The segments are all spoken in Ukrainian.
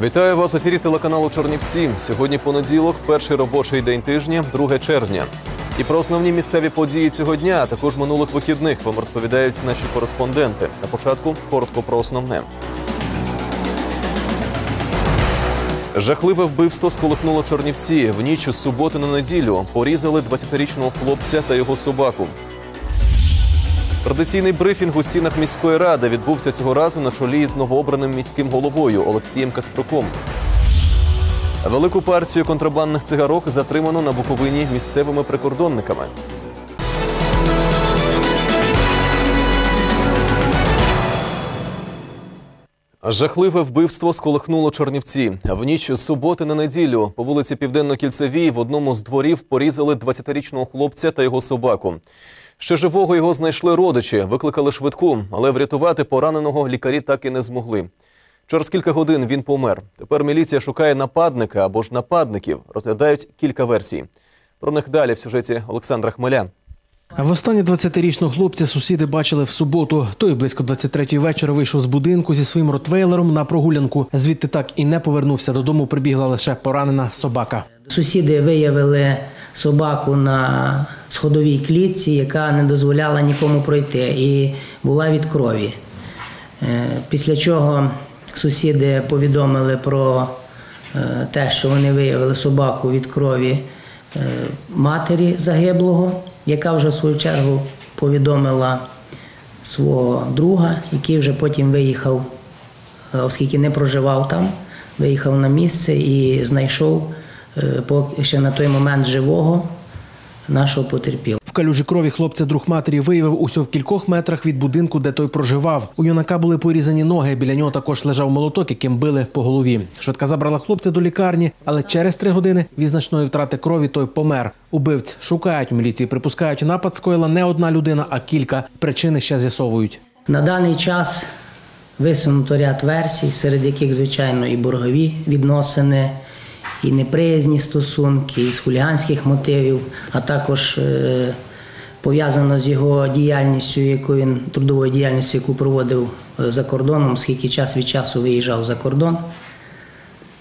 Вітаю вас в ефірі телеканалу Чернівці. Сьогодні понеділок, перший робочий день тижня, 2 червня. І про основні місцеві події цього дня, а також минулих вихідних вам розповідають наші кореспонденти. На початку коротко про основне. Жахливе вбивство сколихнуло Чернівці. В ніч з суботи на неділю порізали 20-річного хлопця та його собаку. Традиційний брифінг у стінах міської ради відбувся цього разу на чолі з новообраним міським головою Олексієм Каспруком. Велику партію контрабандних цигарок затримано на Буковині місцевими прикордонниками. Жахливе вбивство сколихнуло Чернівці. В ніч з суботи на неділю по вулиці Південно-Кільцевій в одному з дворів порізали 20-річного хлопця та його собаку. Ще живого його знайшли родичі, викликали швидку, але врятувати пораненого лікарі так і не змогли. Через кілька годин він помер. Тепер міліція шукає нападника або ж нападників. Розглядають кілька версій. Про них далі в сюжеті Олександра Хмеля. Востаннє 20-річного хлопця сусіди бачили в суботу. Той близько 23-ї вечора вийшов з будинку зі своїм ротвейлером на прогулянку. Звідти так і не повернувся додому. Прибігла лише поранена собака. Сусіди виявили собаку на сходовій клітці, яка не дозволяла нікому пройти, і була від крові. Е, Після чого сусіди повідомили про е, те, що вони виявили собаку від крові е, матері загиблого, яка вже в свою чергу повідомила свого друга, який вже потім виїхав, оскільки не проживав там, виїхав на місце і знайшов ще на той момент живого нашого потерпілого. В калюжі крові хлопця друг матері виявив усього в кількох метрах від будинку, де той проживав. У юнака були порізані ноги. Біля нього також лежав молоток, яким били по голові. Швидка забрала хлопця до лікарні, але через три години від значної втрати крові той помер. Убивць шукають у міліції. Припускають, напад скоїла не одна людина, а кілька. Причини ще з'ясовують. На даний час висунуто ряд версій, серед яких, звичайно, і боргові відносини, і неприязні стосунки, і з хуліганських мотивів, а також е, пов'язано з його діяльністю, яку він трудовою діяльністю, яку проводив е, за кордоном, скільки час від часу виїжджав за кордон.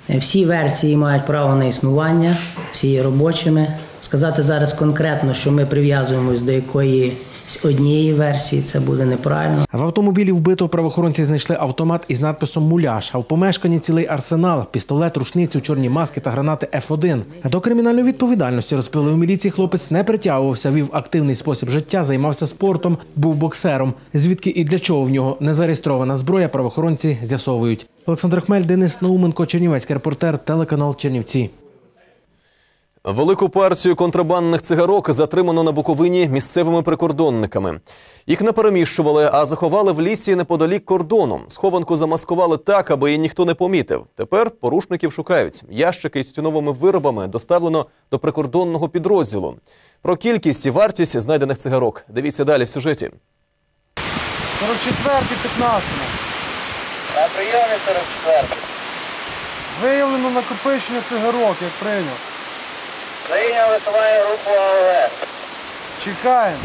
Е, Всі версії мають право на існування, всі є робочими. Сказати зараз конкретно, що ми прив'язуємось до якоїсь однієї версії, це буде неправильно. В автомобілі вбитого правоохоронці знайшли автомат із надписом Муляж, а в помешканні цілий арсенал, пістолет, рушницю, чорні маски та гранати Ф1. До кримінальної відповідальності розповіли у міліції. Хлопець не притягувався, вів активний спосіб життя, займався спортом, був боксером. Звідки і для чого в нього не зареєстрована зброя, правоохоронці з'ясовують. Олександр Хмель, Денис Науменко, Чернівецький репортер, телеканал Чернівці. Велику партію контрабандних цигарок затримано на Буковині місцевими прикордонниками. Їх не переміщували, а заховали в лісі неподалік кордону. Схованку замаскували так, аби її ніхто не помітив. Тепер порушників шукають. Ящики із тютюновими виробами доставлено до прикордонного підрозділу. Про кількість і вартість знайдених цигарок. Дивіться далі в сюжеті. 44 15 На прийомі 44. Виявлено накопичення цигарок, як прийняв. Прийняв висуває групу АОС. Чекаємо.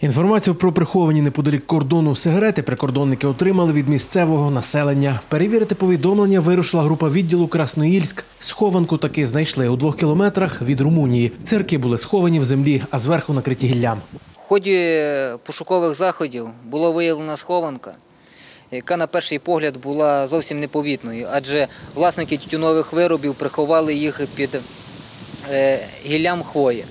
Інформацію про приховані неподалік кордону сигарети прикордонники отримали від місцевого населення. Перевірити повідомлення вирушила група відділу Красноїльськ. Схованку таки знайшли у двох кілометрах від Румунії. Цирки були сховані в землі, а зверху накриті гіллям. В ході пошукових заходів була виявлена схованка, яка на перший погляд була зовсім непомітною, адже власники тютюнових виробів приховали їх під гіллям хвої.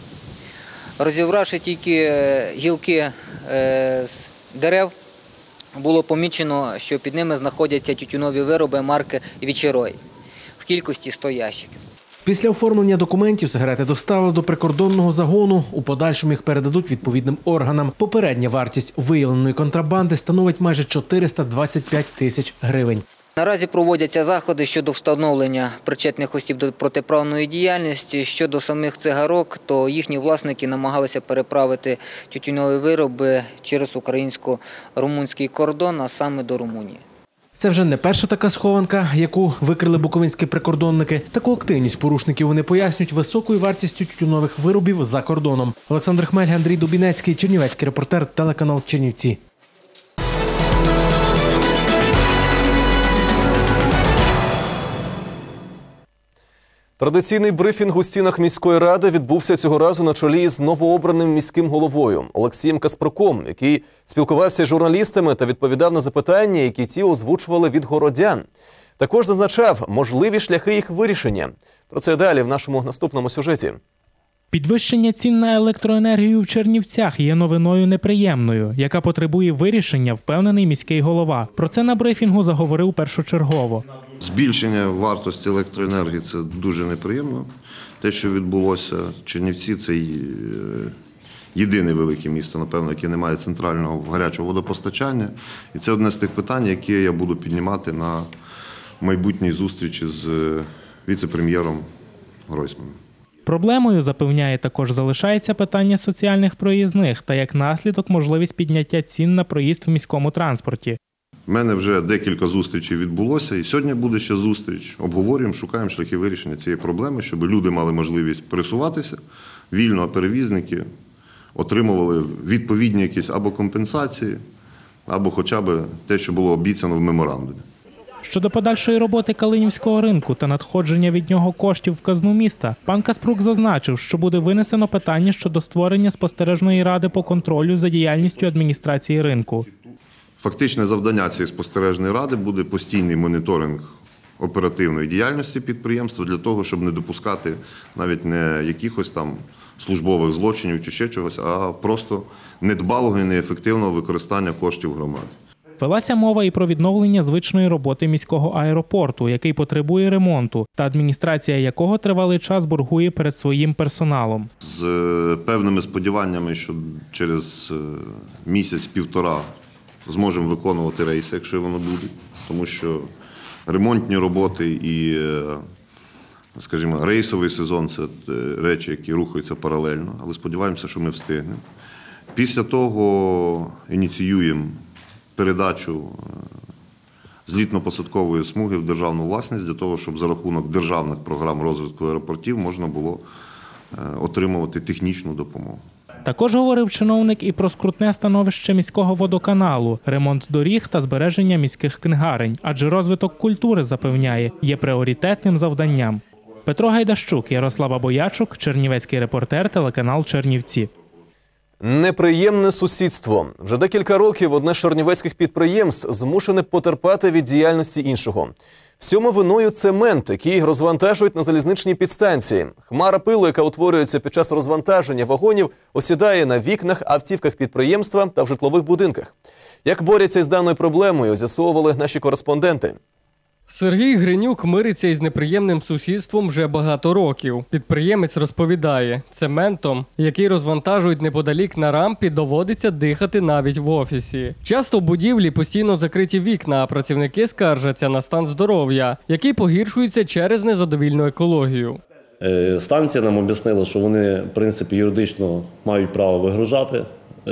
Розібравши тільки е, гілки е, дерев, було помічено, що під ними знаходяться тютюнові вироби марки Вічерой в кількості 100 ящиків. Після оформлення документів сигарети доставили до прикордонного загону. У подальшому їх передадуть відповідним органам. Попередня вартість виявленої контрабанди становить майже 425 тисяч гривень. Наразі проводяться заходи щодо встановлення причетних осіб до протиправної діяльності. Щодо самих цигарок, то їхні власники намагалися переправити тютюнові вироби через українсько-румунський кордон, а саме до Румунії. Це вже не перша така схованка, яку викрили буковинські прикордонники. Таку активність порушників вони пояснюють високою вартістю тютюнових виробів за кордоном. Олександр Хмель, Андрій Дубінецький, Чернівецький репортер, телеканал Чернівці. Традиційний брифінг у стінах міської ради відбувся цього разу на чолі з новообраним міським головою Олексієм Каспруком, який спілкувався з журналістами та відповідав на запитання, які ті озвучували від городян. Також зазначав можливі шляхи їх вирішення. Про це далі в нашому наступному сюжеті. Підвищення цін на електроенергію в Чернівцях є новиною неприємною, яка потребує вирішення, впевнений міський голова. Про це на брифінгу заговорив першочергово. Збільшення вартості електроенергії це дуже неприємно. Те, що відбулося Чернівці, це е, єдине велике місто, напевно, яке не має центрального гарячого водопостачання. І це одне з тих питань, які я буду піднімати на майбутній зустрічі з е, віце-прем'єром Гройсманом. Проблемою запевняє також залишається питання соціальних проїзних та як наслідок можливість підняття цін на проїзд в міському транспорті. У мене вже декілька зустрічей відбулося, і сьогодні буде ще зустріч. Обговорюємо, шукаємо шляхи вирішення цієї проблеми, щоб люди мали можливість пересуватися вільно, а перевізники отримували відповідні якісь або компенсації, або хоча б те, що було обіцяно в меморандумі. Щодо подальшої роботи Калинівського ринку та надходження від нього коштів в казну міста, пан Каспрук зазначив, що буде винесено питання щодо створення спостережної ради по контролю за діяльністю адміністрації ринку. Фактичне завдання цієї спостережної ради буде постійний моніторинг оперативної діяльності підприємства для того, щоб не допускати навіть не якихось там службових злочинів чи ще чогось, а просто недбалого і неефективного використання коштів громади. Велася мова і про відновлення звичної роботи міського аеропорту, який потребує ремонту, та адміністрація якого тривалий час боргує перед своїм персоналом. з е, певними сподіваннями, що через е, місяць-півтора зможемо виконувати рейси, якщо воно буде, тому що ремонтні роботи і, е, скажімо, рейсовий сезон це е, речі, які рухаються паралельно, але сподіваємося, що ми встигнемо. Після того ініціюємо передачу е, злітно-посадкової смуги в державну власність для того, щоб за рахунок державних програм розвитку аеропортів можна було отримувати технічну допомогу. Також говорив чиновник і про скрутне становище міського водоканалу, ремонт доріг та збереження міських книгарень, адже розвиток культури запевняє є пріоритетним завданням. Петро Гайдащук, Ярослава Боячук, Чернівецький репортер, телеканал Чернівці. Неприємне сусідство. Вже декілька років одне з чернівецьких підприємств змушене потерпати від діяльності іншого. Всьому виною цемент, який розвантажують на залізничній підстанції. Хмара пилу, яка утворюється під час розвантаження вагонів, осідає на вікнах, автівках підприємства та в житлових будинках. Як борються з даною проблемою, з'ясовували наші кореспонденти. Сергій Гринюк мириться із неприємним сусідством вже багато років. Підприємець розповідає, цементом, який розвантажують неподалік на рампі, доводиться дихати навіть в офісі. Часто в будівлі постійно закриті вікна, а працівники скаржаться на стан здоров'я, який погіршується через незадовільну екологію. Е, Станція нам об'яснила, що вони, в принципі, юридично мають право вигружати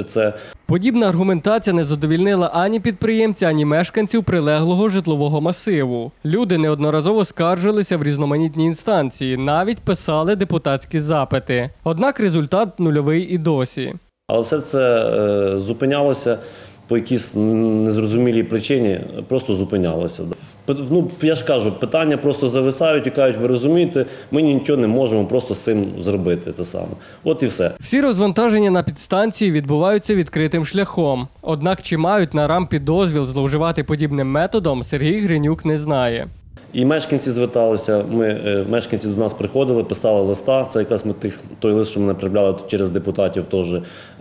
це. Подібна аргументація не задовільнила ані підприємця, ані мешканців прилеглого житлового масиву. Люди неодноразово скаржилися в різноманітні інстанції, навіть писали депутатські запити. Однак результат нульовий і досі. Але все це е, зупинялося по якійсь незрозумілій причині, просто зупинялося. Ну, я ж кажу, питання просто зависають і кажуть, ви розумієте, ми нічого не можемо просто з цим зробити. Те саме. От і все. Всі розвантаження на підстанції відбуваються відкритим шляхом. Однак чи мають на рампі дозвіл зловживати подібним методом, Сергій Гринюк не знає. І мешканці зверталися. Ми е, мешканці до нас приходили, писали листа. Це якраз ми тих той лист, що ми направляли через депутатів, теж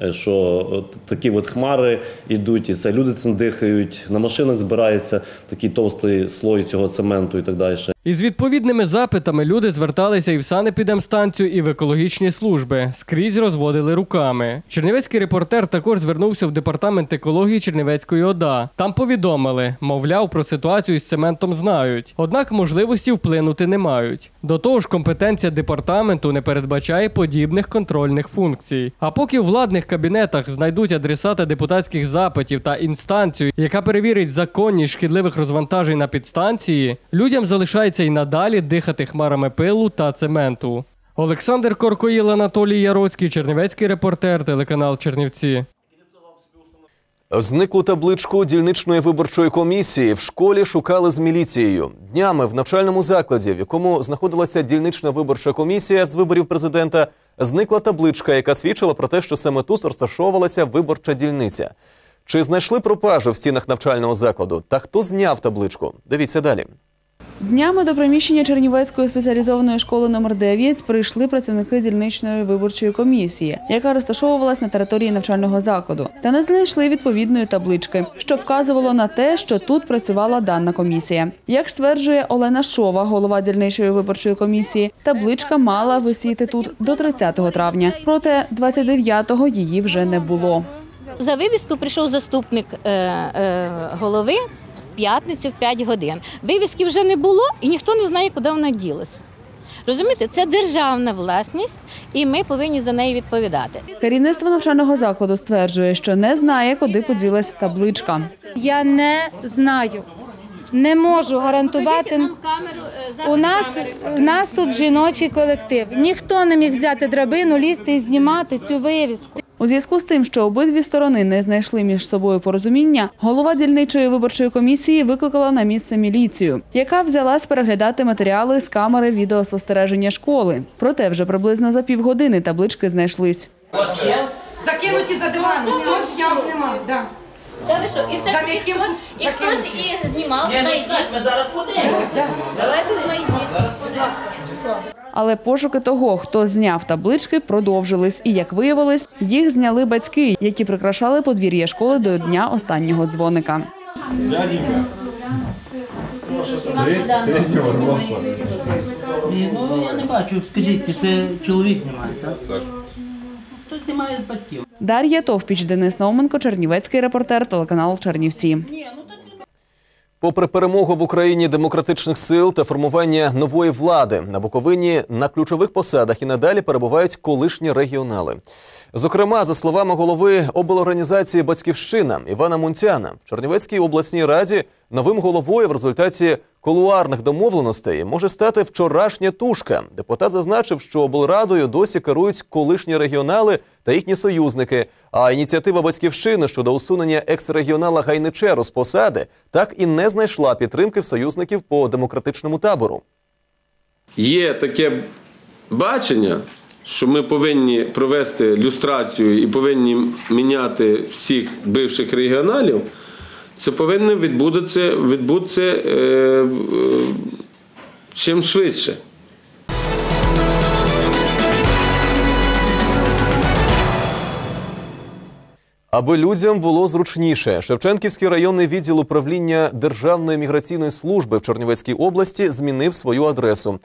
е, що от такі от хмари йдуть, і це люди цим дихають. На машинах збирається такий товстий слой цього цементу і так далі. Із відповідними запитами люди зверталися і в санепідемстанцію, і в екологічні служби. Скрізь розводили руками. Чернівецький репортер також звернувся в департамент екології Чернівецької ОДА. Там повідомили, мовляв, про ситуацію з цементом знають. Однак можливості вплинути не мають. До того ж, компетенція департаменту не передбачає подібних контрольних функцій. А поки у владних кабінетах знайдуть адресата депутатських запитів та інстанцію, яка перевірить законність шкідливих розвантажень на підстанції, людям залишається й надалі дихати хмарами пилу та цементу. Олександр Коркоїл, Анатолій Яроцький, Чернівецький репортер, телеканал Чернівці. Зниклу табличку дільничної виборчої комісії в школі шукали з міліцією. Днями в навчальному закладі, в якому знаходилася дільнична виборча комісія з виборів президента, зникла табличка, яка свідчила про те, що саме тут розташовувалася виборча дільниця. Чи знайшли пропажу в стінах навчального закладу? Та хто зняв табличку? Дивіться далі. Днями до приміщення Чернівецької спеціалізованої школи номер 9 прийшли працівники дільничної виборчої комісії, яка розташовувалась на території навчального закладу, та не знайшли відповідної таблички, що вказувало на те, що тут працювала дана комісія. Як стверджує Олена Шова, голова дільничої виборчої комісії, табличка мала висіти тут до 30 травня, проте 29-го її вже не було. За вивіску прийшов заступник е, е, голови п'ятницю в 5 годин. Вивіски вже не було і ніхто не знає, куди вона ділася. Розумієте, це державна власність, і ми повинні за неї відповідати. Керівництво навчального закладу стверджує, що не знає, куди поділася табличка. Я не знаю. Не можу гарантувати. У нас, у нас тут жіночий колектив. Ніхто не міг взяти драбину, лізти і знімати цю вивіску. У зв'язку з тим, що обидві сторони не знайшли між собою порозуміння, голова дільничої виборчої комісії викликала на місце міліцію, яка взялась переглядати матеріали з камери відеоспостереження школи. Проте вже приблизно за півгодини таблички знайшлись. Закинуті за диваном, хтось зняв нема. Да. Та ви що, і все таки хто, і хтось їх знімав, знайдіть. Ми зараз подивимося. Давайте знайдіть. Але пошуки того, хто зняв таблички, продовжились. І як виявилось, їх зняли батьки, які прикрашали подвір'я школи до дня останнього дзвоника. Ні, ну я не бачу, скажіть, це чоловік немає, так? Так. Немає з батьків. Дар'я Товпіч, Денис Науменко, Чернівецький репортер, телеканал Чернівці. Попри перемогу в Україні демократичних сил та формування нової влади на Буковині на ключових посадах і надалі перебувають колишні регіонали. Зокрема, за словами голови облорганізації Батьківщина Івана Мунтяна, в Чернівецькій обласній раді новим головою в результаті колуарних домовленостей може стати вчорашня тушка. Депутат зазначив, що облрадою досі керують колишні регіонали та їхні союзники. А ініціатива батьківщини щодо усунення екс-регіонала Гайничеру з посади так і не знайшла підтримки в союзників по демократичному табору. Є таке бачення, що ми повинні провести люстрацію і повинні міняти всіх бивших регіоналів. Це повинно відбудеться, відбутися е, е, чим швидше. Аби людям було зручніше, Шевченківський районний відділ управління Державної міграційної служби в Чернівецькій області змінив свою адресу.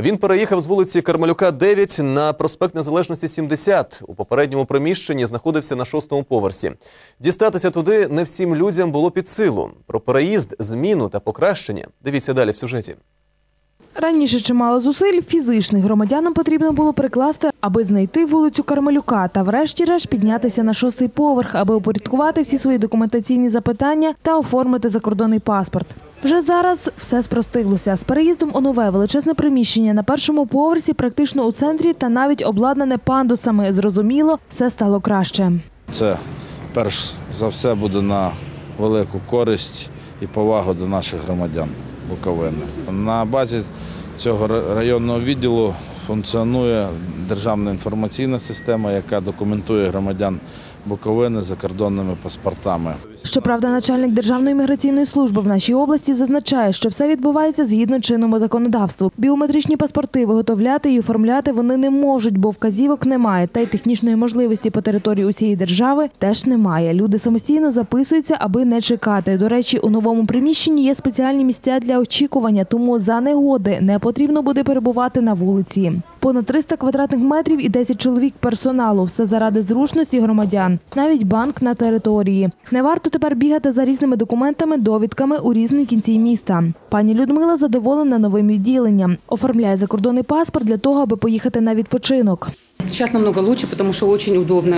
Він переїхав з вулиці Кармалюка 9 на проспект Незалежності 70. У попередньому приміщенні знаходився на шостому поверсі. Дістатися туди не всім людям було під силу. Про переїзд, зміну та покращення дивіться далі в сюжеті. Раніше чимало зусиль фізичних громадянам потрібно було прикласти, аби знайти вулицю Кармелюка та врешті-решт піднятися на шостий поверх, аби упорядкувати всі свої документаційні запитання та оформити закордонний паспорт. Вже зараз все спростилося. З переїздом у нове величезне приміщення на першому поверсі, практично у центрі, та навіть обладнане пандусами. Зрозуміло, все стало краще. Це перш за все буде на велику користь і повагу до наших громадян Буковини. На базі цього районного відділу функціонує державна інформаційна система, яка документує громадян Буковини закордонними паспортами. Щоправда, начальник Державної міграційної служби в нашій області зазначає, що все відбувається згідно чинному законодавству. Біометричні паспорти виготовляти і оформляти вони не можуть, бо вказівок немає. Та й технічної можливості по території усієї держави теж немає. Люди самостійно записуються, аби не чекати. До речі, у новому приміщенні є спеціальні місця для очікування, тому за негоди не потрібно буде перебувати на вулиці. Понад 300 квадратних метрів і 10 чоловік персоналу. Все заради зручності громадян. Навіть банк на території. Не варто тепер бігати за різними документами, довідками у різні кінці міста. Пані Людмила задоволена новим відділенням. Оформляє закордонний паспорт для того, аби поїхати на відпочинок. Сейчас намного лучше, потому что очень удобно,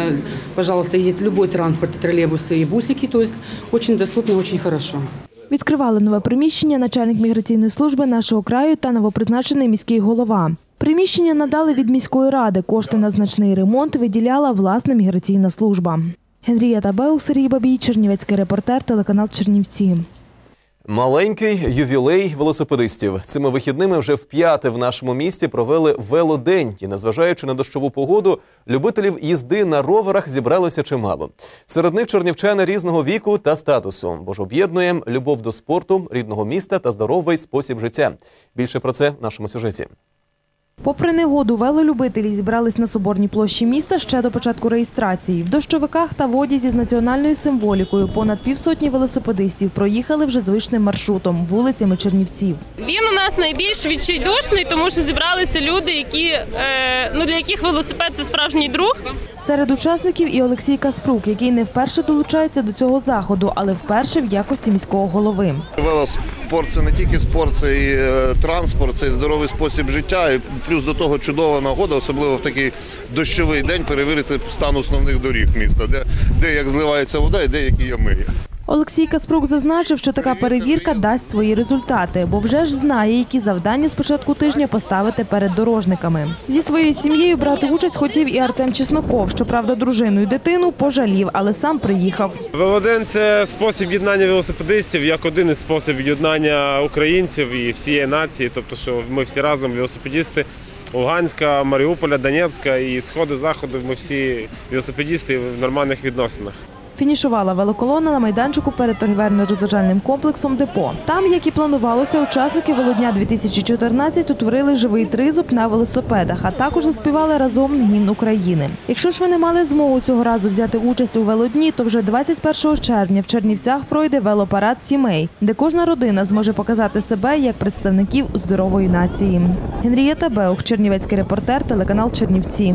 пожалуйста, любой транспорт, и троллейбусы и бусики, то есть очень доступно, очень хорошо. Відкривали нове приміщення начальник міграційної служби нашого краю та новопризначений міський голова. Приміщення надали від міської ради. Кошти на значний ремонт виділяла власна міграційна служба. Генрієта Беух, Сергій Бабій, Чернівецький репортер, телеканал Чернівці. Маленький ювілей велосипедистів. Цими вихідними вже вп'яте в нашому місті провели велодень. І незважаючи на дощову погоду, любителів їзди на роверах зібралося чимало. Серед них чернівчани різного віку та статусу, бо ж об'єднує любов до спорту, рідного міста та здоровий спосіб життя. Більше про це в нашому сюжеті. Попри негоду, велолюбителі зібрались на соборній площі міста ще до початку реєстрації. В дощовиках та в одязі з національною символікою понад півсотні велосипедистів проїхали вже звичним маршрутом вулицями Чернівців. Він у нас найбільш відчайдушний, тому що зібралися люди, які е, ну для яких велосипед це справжній друг. Серед учасників і Олексій Каспрук, який не вперше долучається до цього заходу, але вперше в якості міського голови. Велоспорт це не тільки спорт, це і е, транспорт, це і здоровий спосіб життя. І плюс до того чудова нагода, особливо в такий дощовий день, перевірити стан основних доріг міста, де, де як зливається вода і де які ями. Олексій Каспрук зазначив, що така перевірка дасть свої результати, бо вже ж знає, які завдання з початку тижня поставити перед дорожниками. Зі своєю сім'єю брати участь хотів і Артем Чесноков. Щоправда, дружину і дитину пожалів, але сам приїхав. Велодень це спосіб єднання велосипедистів як один із способів єднання українців і всієї нації. Тобто, що ми всі разом велосипедісти Луганська, Маріуполя, Донецька і сходи заходу. Ми всі велосипедісти в нормальних відносинах. Фінішувала велоколона на майданчику перед торгівельно-розважальним комплексом Депо. Там, як і планувалося, учасники Володня 2014 утворили живий тризуб на велосипедах, а також заспівали разом гімн України. Якщо ж ви не мали змогу цього разу взяти участь у велодні, то вже 21 червня в Чернівцях пройде велопарад сімей, де кожна родина зможе показати себе як представників здорової нації. Генрієта Беух, Чернівецький репортер, телеканал Чернівці.